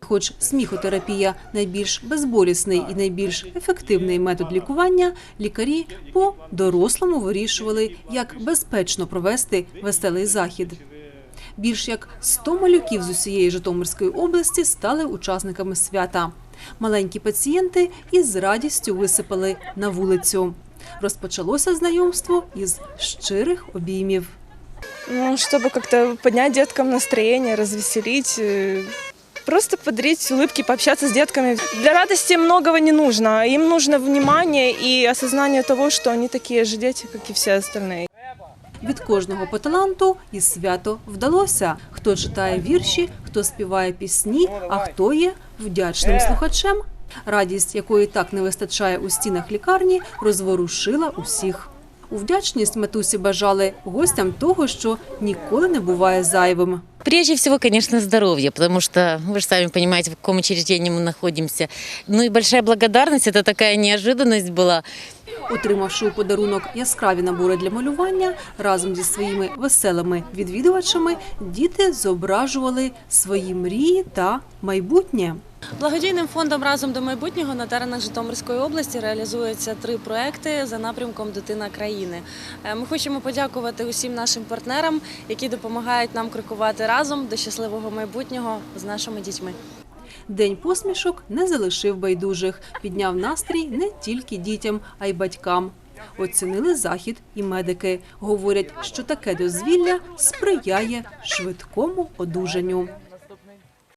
Хоч сміхотерапія найбільш безболісний і найбільш ефективний метод лікування, лікарі по дорослому вирішували, як безпечно провести веселий захід. Більш як 100 малюків з усієї Житомирської області стали учасниками свята. Маленькі пацієнти із радістю висипали на вулицю. Розпочалося знайомство із щирих обіймів. Ну, чтобы как-то поднять деткам настроение, развеселить, э, просто подарить улыбки, пообщаться с детками. Для радости многого не нужно. Им нужно внимание и осознание того, что они такие же дети, как и все остальные. Від кожного по таланту і свято вдалося. Хто читає вірші, хто співає пісні, а хто є вдячним слухачем. Радість, якої так не вистачає у стінах лікарні, розворушила усіх. У вдячність матусі бажали гостям того, що ніколи не буває зайвим. Прежде всего, конечно, здоровье, потому что вы же сами понимаете, в каком учреждении мы находимся. Ну и большая благодарность, это такая неожиданность была. Отримавши у подарунок яскраві набори для малювання, разом зі своїми веселими відвідувачами діти зображували свої мрії та майбутнє. Благодійним фондом разом до майбутнього на теренах Житомирської області реалізуються три проекти за напрямком Дитина країни. Е, Ми хочемо подякувати усім нашим партнерам, які допомагають нам крокувати разом до щасливого майбутнього з нашими дітьми. День посмішок не залишив байдужих, підняв настрій не тільки дітям, а й батькам. Оцінили захід і медики. Говорять, що таке дозвілля сприяє швидкому одужанню.